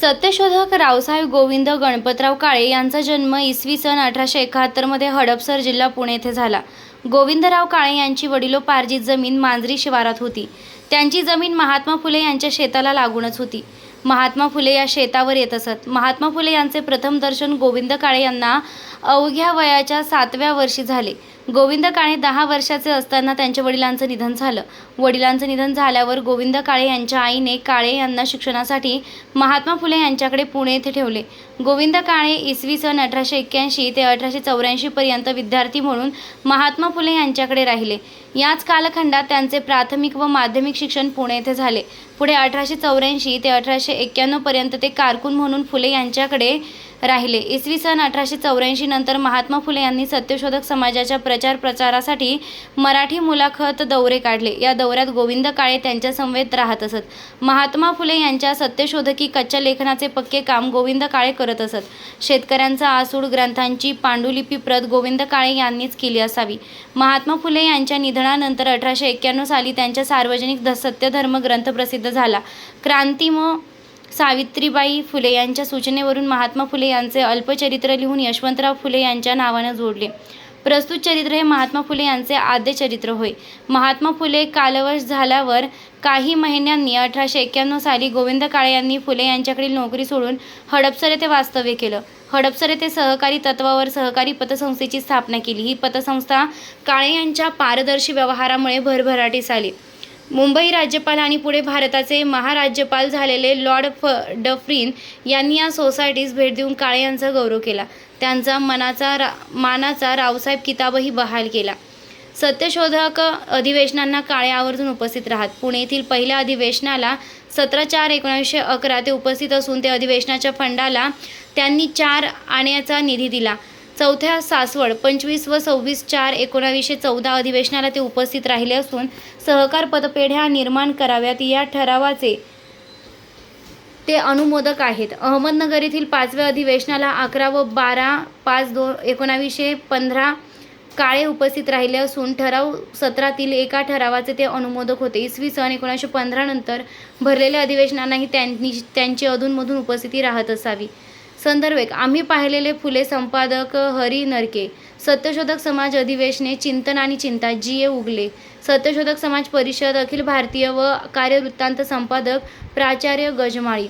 सत्यशोधक रावसाहेब गोविंद गणपतराव काळे यांचा जन्म इसवी सन अठराशे एकाहत्तरमध्ये हडपसर जिल्हा पुणे येथे झाला. गोविंदराव काळे यांची वडिलोपार्जित जमीन मांजरी शिवारात होती. त्यांची जमीन महात्मा फुले यांच्या शेताला लागूनच होती. महात्मा फुले या शेतावर येत असत. महात्मा फुले यांचे प्रथम दर्शन गोविंद काळे यांना अवघ्या वयाच्या सातव्या वर्षी झाले. गोविंद काळे दहा वर्षाचे असताना त्यांच्या वडिलांचं निधन झालं. वडिलांचं निधन झाल्यावर गोविंद काळे यांच्या आईने काळे यांना शिक्षणासाठी महात्मा फुले यांच्याकडे पुणे येथे ठेवले. गोविंद काळे इसवी सन अठराशे एक्क्याऐंशी ते अठराशे चौऱ्याऐंशीपर्यंत विद्यार्थी म्हणून महात्मा फुले यांच्याकडे राहिले. याच कालखंडात त्यांचे प्राथमिक व माध्यमिक शिक्षण पुणे येथे झाले. पुढे अठराशे चौऱ्याऐंशी ते अठराशे एक्क्याण्णवपर्यंत ते कारकून म्हणून फुले यांच्याकडे राहिले. इसवी सन अठराशे चौऱ्याऐंशी नंतर महात्मा फुले यांनी सत्यशोधक समाजाच्या प्रचार प्रचारासाठी मराठी मुलाखत दौरे काढले. या दौऱ्यात गोविंद काळे त्यांच्या समवेत राहत असत. महात्मा फुले यांच्या सत्यशोधकी कच्च्या लेखनाचे पक्के काम गोविंद काळे करत असत. शेतकऱ्यांचा आसूड ग्रंथांची पांडुलिपी प्रत गोविंद काळे यांनीच केली असावी. महात्मा फुले यांच्या निधनानंतर अठराशे एक्क्याण्णव साली त्यांच्या सार्वजनिक ध सत्यधर्म ग्रंथ प्रसिद्ध झाला. क्रांतिम सावित्रीबाई फुले यांच्या सूचनेवरून महात्मा फुले यांचे अल्पचरित्र लिहून यशवंतराव फुले यांच्या नावानं जोडले. प्रस्तुत चरित्र हे महात्मा फुले यांचे आद्य चरित्र होय. महात्मा फुले कालवश झाल्यावर काही महिन्यांनी अठराशे एक्क्याण्णव साली गोविंद काळे यांनी फुले यांच्याकडील नोकरी सोडून हडपसर येथे वास्तव्य केलं. हडपसर येथे सहकारी तत्वावर सहकारी पतसंस्थेची स्थापना केली. ही पतसंस्था काळे यांच्या पारदर्शी व्यवहारामुळे भरभराटीस आली. मुंबई राज्यपाल आणि पुढे भारताचे महाराज्यपाल झालेले लॉर्ड फ डफरीन यांनी या सोसायटीस भेट देऊन काळे यांचा गौरव केला. त्यांचा मनाचा रा मानाचा रावसाहेब किताबही बहाल केला. सत्यशोधक अधिवेशनांना काळे आवर्जून उपस्थित राहत. पुणे येथील पहिल्या अधिवेशनाला सतरा चार एकोणीसशे अकरा ते उपस्थित असून ते अधिवेशनाच्या फंडाला त्यांनी चार आण्याचा निधी दिला. चौथ्या सासवड पंचवीस व सव्वीस चार एकोणावीसशे चौदा अधिवेशनाला ते उपस्थित राहिले असून सहकार पतपेढ्या निर्माण कराव्यात या ठरावाचे ते अनुमोदक आहेत. अहमदनगर येथील पाचव्या अधिवेशनाला अकरा व बारा पाच दोन एकोणावीसशे पंधरा काळे उपस्थित राहिले असून ठराव सत्रातील एका ठरावाचे ते अनुमोदक होते. इसवी सन एकोणीसशे पंधरा नंतर भरलेल्या अधिवेशनांनाही त्यांनी त्यांची अधूनमधून उपस्थिती राहत असावी. संदर्भेक आम्ही पाहिलेले फुले संपादक हरी नरके. सत्यशोधक समाज अधिवेशने चिंतन आणि चिंता जी ए उगले. सत्यशोधक समाज परिषद अखिल भारतीय व कार्यवृत्तांत संपादक प्राचार्य गजमाळी.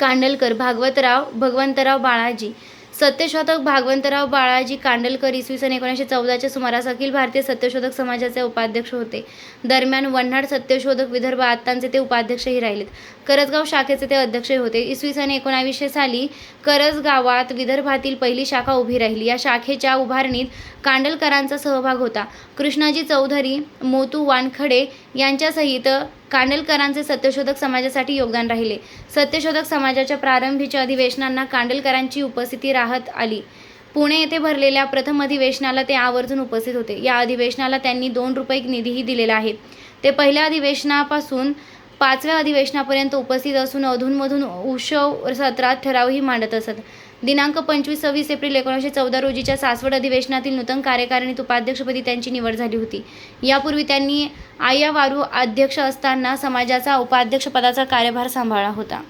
कांडलकर भागवतराव भगवंतराव बाळाजी. सत्यशोधक भागवंतराव बाळाजी कांडलकर इसवी सन एकोणीसशे चौदाच्या सुमारास अखिल भारतीय सत्यशोधक समाजाचे उपाध्यक्ष होते. दरम्यान वन्हाड सत्यशोधक विदर्भ आत्तांचे ते उपाध्यक्षही राहिलेत. करजगाव शाखेचे ते अध्यक्षही होते. इसवी सन एकोणावीसशे साली करजगावात विदर्भातील पहिली शाखा उभी राहिली. या शाखेच्या उभारणीत कांडलकरांचा सहभाग होता. कृष्णाजी चौधरी मोतू वानखडे यांच्यासहित कांडलकरांचे सत्यशोधक समाजासाठी योगदान राहिले. सत्यशोधक समाजाच्या प्रारंभीच्या अधिवेशनांना कांडलकरांची उपस्थिती राहत आली. पुणे येथे भरलेल्या प्रथम अधिवेशनाला ते आवर्जून उपस्थित होते. या अधिवेशनाला त्यांनी दोन रुपये निधीही दिलेला आहे ते पहिल्या अधिवेशनापासून पाचव्या अधिवेशनापर्यंत उपस्थित असून अधूनमधून उशव सत्रात ठरावही मांडत असत. दिनांक पंचवीस सव्वीस एप्रिल एकोणीसशे चौदा रोजीच्या सासवड अधिवेशनातील नूतन कार्यकारिणीत उपाध्यक्षपदी त्यांची निवड झाली होती. यापूर्वी त्यांनी आय्यावारू अध्यक्ष असताना समाजाचा उपाध्यक्षपदाचा कार्यभार सांभाळला होता.